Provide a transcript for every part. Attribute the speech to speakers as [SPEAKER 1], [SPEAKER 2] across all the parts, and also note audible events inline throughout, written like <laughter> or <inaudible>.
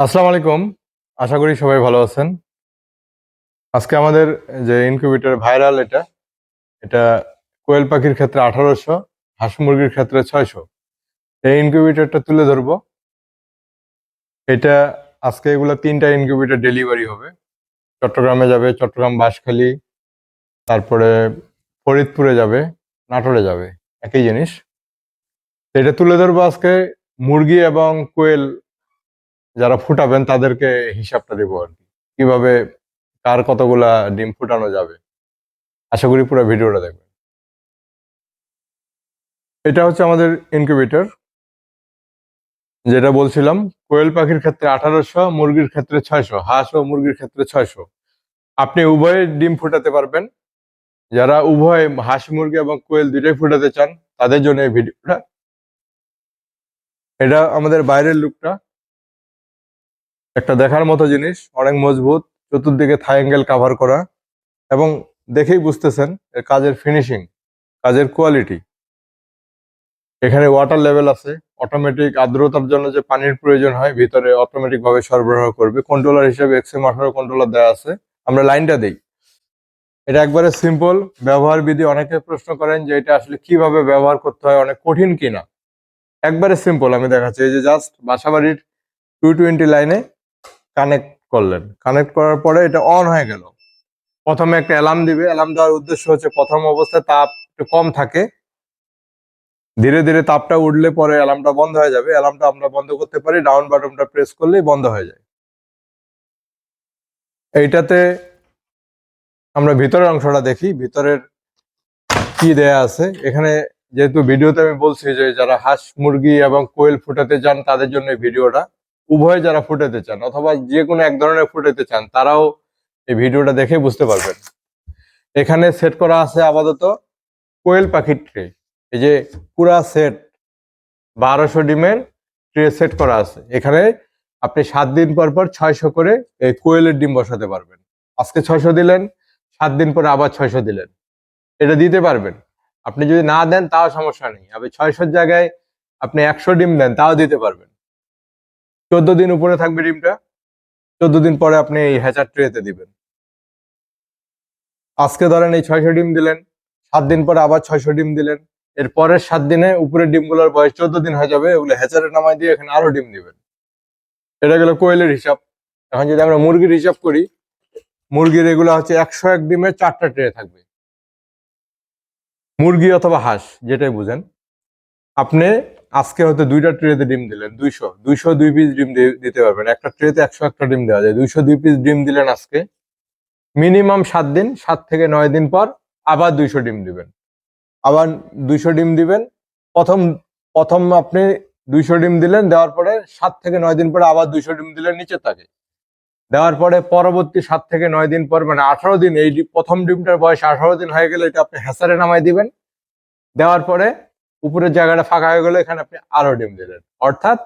[SPEAKER 1] আসসালামু আলাইকুম। আশা করি সবাই ভালো আছেন। আজকে আমাদের যে ইনকিউবেটর ভাইরাল এটা এটা কোয়েল পাখির ক্ষেত্রে আঠারোশো, হাঁস মুরগির ক্ষেত্রে ছয়শো। এই ইনকিউবেটরটা তুলে ধরবো। এটা আজকে এগুলো তিনটা ইনকিউবেটর ডেলিভারি হবে। চট্টগ্রামে যাবে, চট্টগ্রাম বাঁশখালী, তারপরে ফরিদপুরে যাবে, নাটোরে যাবে। একই জিনিস। এটা তুলে ধরবো আজকে মুরগি এবং কোয়েল যারা ফুটাবেন তাদেরকে হিসাবটা দেবো আর কি। কীভাবে, কার কতগুলা ডিম ফুটানো যাবে। আশা করি পুরো ভিডিওটা দেখবেন। এটা হচ্ছে আমাদের ইনকিউবেটর যেটা বলছিলাম, কোয়েল পাখির ক্ষেত্রে আঠারোশো, মুরগির ক্ষেত্রে ছয়শো, হাঁস ও মুরগির ক্ষেত্রে ছয়শো। আপনি উভয়ে ডিম ফুটাতে পারবেন। যারা উভয় হাঁস, মুরগি এবং কোয়েল দুইটাই ফুটাতে চান, তাদের জন্য এই ভিডিওটা। এটা আমাদের বাইরের লুকটা একটা দেখার মতো জিনিস, অনেক মজবুত, চতুর্দিকে থাই অ্যাঙ্গেল কাভার করা এবং দেখেই বুঝতেছেন এর কাজের ফিনিশিং কাজের কোয়ালিটি এখানে ওয়াটার লেভেল আছে অটোমেটিক আর্দ্রতার জন্য যে পানির প্রয়োজন হয়, ভিতরে অটোমেটিক ভাবে সরবরাহ করবে। কন্ট্রোলার হিসেবে এক্সএম আঠারো কন্ট্রোলার দেওয়া আছে, আমরা লাইনটা দেই। এটা একবারে সিম্পল ব্যবহার বিধি অনেকে প্রশ্ন করেন যে এটা আসলে কীভাবে ব্যবহার করতে হয়, অনেক কঠিন কিনা। একবারে সিম্পল আমি দেখাচ্ছি। এই যে জাস্ট বাসাবাড়ির টু টোয়েন্টি লাইনে কানেক্ট করলেন। কানেক্ট করার পরে এটা অন হয়ে গেল। প্রথমে একটা অ্যালার্ম দিবে। অ্যালার্ম দেওয়ার উদ্দেশ্য হচ্ছে প্রথম অবস্থায় তাপ একটু কম থাকে। ধীরে ধীরে তাপটা উঠলে পরে অ্যালার্মটা বন্ধ হয়ে যাবে। অ্যালার্মটা আমরা বন্ধ করতে পারি। ডাউন বাটনটা প্রেস করলেই বন্ধ হয়ে যায়। এইটাতে আমরা ভিতরের অংশটা দেখি। ভিতরের কি দেয়া আছে? এখানে যেহেতু ভিডিওতে আমি বলছি যে যারা হাঁস মুরগি এবং কোয়েল ফুটাতে চান তাদের জন্য ভিডিওটা উভয় যারা ফুটাতে চান অথবা যে কোনো এক ধরনের ফুটাতে চান, তারাও এই ভিডিওটা দেখে বুঝতে পারবেন। এখানে সেট করা আছে আপাতত কোয়েল পাখির ট্রে এই যে পুরা সেট বারোশো ডিমের ট্রে সেট করা আছে। এখানে আপনি সাত দিন পর পর ছয়শো করে এই কোয়েলের ডিম বসাতে পারবেন। আজকে ছয়শো দিলেন, সাত দিন পরে আবার ছয়শো দিলেন। এটা দিতে পারবেন। আপনি যদি না দেন, তাও সমস্যা নেই। আপনি ছয়শোর জায়গায় আপনি একশো ডিম দেন, তাও দিতে পারবেন। চোদ্দ দিন উপরে থাকবে ডিমটা। চোদ্দ দিন পরে আপনি এই হ্যাচার ট্রেতে দিবেন। আজকে ধরেন এই ছয়শো ডিম দিলেন, সাত দিন পরে আবার ছয়শো ডিম দিলেন। এর পরের সাত দিনে উপরের ডিমগুলোর বয়স চোদ্দ দিন হয়ে যাবে ওগুলো হ্যাচারে নামাই দিয়ে এখানে আরও ডিম দিবেন। এটা গেল কোয়েলের হিসাব। এখন যদি আমরা মুরগির হিসাব করি, মুরগির এগুলো হচ্ছে একশো এক ডিমের চারটা ট্রে থাকবে। মুরগি অথবা হাঁস, যেটাই বুঝেন। আপনি আজকে হয়তো দুইটা ট্রেতে ডিম দিলেন, দুইশো। দুইশো দুই পিস ডিম দিতে পারবেন। একটা ট্রেতে একশো একটা ডিম দেওয়া যায়। দুইশো দুই পিস ডিম দিলেন আজকে। মিনিমাম সাত দিন, সাত থেকে নয় দিন পর আবার দুইশো ডিম দিবেন। আবার দুইশো ডিম দিবেন। প্রথম প্রথম আপনি দুইশো ডিম দিলেন, দেওয়ার পরে সাত থেকে নয় দিন পরে আবার দুইশো ডিম দিলেন নিচে থাকে দেওয়ার পরে পরবর্তী সাত থেকে নয় দিন পর মানে আঠারো দিন, এই প্রথম ডিমটার বয়স আঠারো দিন হয়ে গেলে এটা আপনি হ্যাসারে নামাই দিবেন। দেওয়ার পরে উপরের জায়গাটা ফাঁকা হয়ে গেলে, এখানে আপনি আরও ডিম দিলেন। অর্থাৎ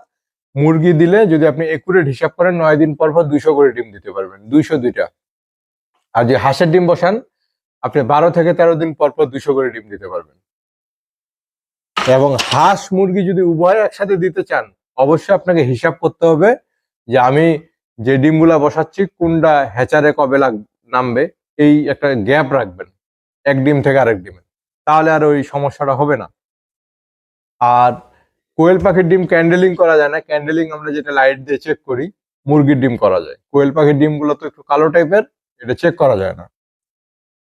[SPEAKER 1] মুরগি দিলে যদি আপনি একুরেট হিসাব করেন, নয় দিন পর পর দুইশো করে ডিম দিতে পারবেন, দুইশো দুইটা। আর যে হাঁসের ডিম বসান, আপনি বারো থেকে তেরো দিন পর পর দুইশো করে ডিম দিতে পারবেন। এবং হাঁস মুরগি যদি উভয় একসাথে দিতে চান, অবশ্যই আপনাকে হিসাব করতে হবে যে আমি যে ডিমগুলা বসাচ্ছি, কোনটা হ্যাচারে কবে লাগ, নামবে, এই একটা গ্যাপ রাখবেন, এক ডিম থেকে আরেক ডিমে। তাহলে আর ওই সমস্যাটা হবে না। আর কোয়েল পাখির ডিম ক্যান্ডেলিং করা যায় না। ক্যান্ডেলিং আমরা যেটা লাইট দিয়ে চেক করি, মুরগির ডিম করা যায়। কোয়েল পাখির ডিমগুলো তো একটু কালো টাইপের এটা চেক করা যায় না।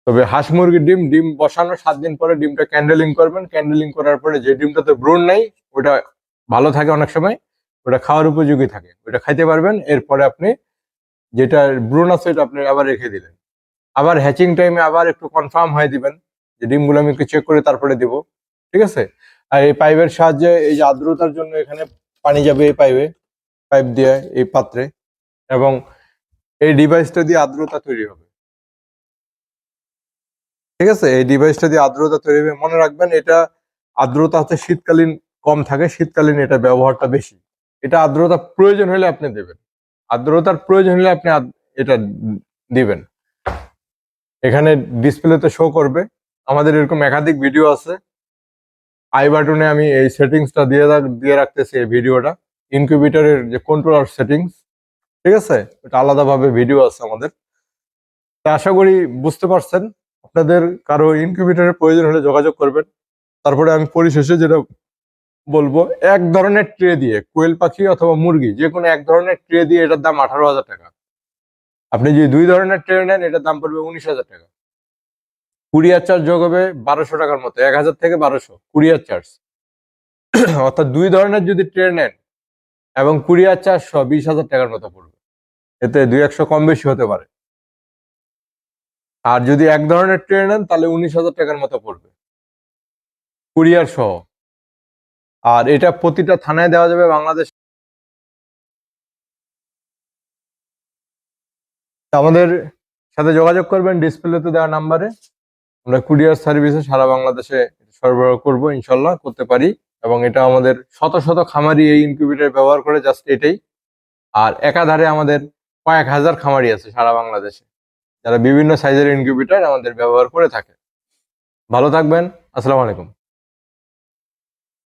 [SPEAKER 1] তবে হাঁস মুরগির ডিম ডিম বসানোর সাত দিন পরে ডিমটা ক্যান্ডেলিং করবেন। ক্যান্ডেলিং করার পরে যে ডিমটাতে ব্রণ নেই, ওটা ভালো থাকে অনেক সময়, ওটা খাওয়ার উপযোগী থাকে। ওটা খাইতে পারবেন, এরপরে আপনি যেটা ব্রণ আছে এটা আপনি আবার রেখে দিলেন। আবার হ্যাচিং টাইমে আবার একটু কনফার্ম হয়ে দিবেন যে ডিমগুলো আমি একটু চেক করে তারপরে দিব। ঠিক আছে? আর এই পাইপের সাহায্যে এই যে আর্দ্রতার জন্য এখানে পানি যাবে এই পাইপে, পাইপ দিয়ে এই পাত্রে এবং এই ডিভাইসটা দিয়ে আর্দ্রতা তৈরি হবে। ঠিক আছে? এই ডিভাইসটা দিয়ে আর্দ্রতা তৈরি হবে। মনে রাখবেন, এটা আর্দ্রতা হচ্ছে শীতকালীন কম থাকে, শীতকালীন এটা ব্যবহারটা বেশি। এটা আর্দ্রতা প্রয়োজন হলে আপনি দেবেন। আর্দ্রতার প্রয়োজন হলে আপনি এটা দিবেন। এখানে ডিসপ্লেতে শো করবে। আমাদের এরকম একাধিক ভিডিও আছে। আই বাটনে আমি এই সেটিংসটা দিয়ে দিয়ে রাখতেছি এই ভিডিওটা ইনকিউবেটরের যে কন্ট্রোলার সেটিংস ঠিক আছে? এটা আলাদাভাবে ভিডিও আছে আমাদের। তা আশা করি বুঝতে পারছেন। আপনাদের কারও ইনকিউবেটরের প্রয়োজন হলে যোগাযোগ করবেন। তারপরে আমি পরিশেষে যেটা বলব, এক ধরনের ট্রে দিয়ে, কোয়েল পাখি অথবা মুরগি যে কোনো এক ধরনের ট্রে দিয়ে এটার দাম আঠারো হাজার টাকা। আপনি যদি দুই ধরনের ট্রে নেন, এটার দাম পড়বে উনিশ হাজার টাকা। কুরিয়ার চার্জ যোগ হবে বারোশো টাকার মতো, এক হাজার থেকে বারোশো, কুরিয়ার চার্জ। <clears throat> অর্থাৎ দুই ধরনের যদি ট্রেন নেন, এবং কুরিয়ার চার্জ সহ বিশ হাজার টাকার মতো পড়বে। এতে দুই একশো কম বেশি হতে পারে। আর যদি এক ধরনের ট্রেন নেন, তাহলে উনিশ হাজার টাকার মতো পড়বে। কুরিয়ার সহ। আর এটা প্রতিটা থানায় দেওয়া যাবে, বাংলাদেশ আমাদের সাথে যোগাযোগ করবেন, ডিসপ্লেতে দেওয়া নাম্বারে। আমরা কুরিয়ার সার্ভিসে সারা বাংলাদেশে সরবরাহ করব, ইনশাল্লাহ করতে পারি। এবং এটা আমাদের শত শত খামারি এই ইনকিউবেটার ব্যবহার করে জাস্ট এটাই। আর একাধারে আমাদের কয়েক হাজার খামারি আছে সারা বাংলাদেশে। যারা বিভিন্ন সাইজের ইনকিউবেটার আমাদের ব্যবহার করে থাকে। ভালো থাকবেন, আসসালামু আলাইকুম।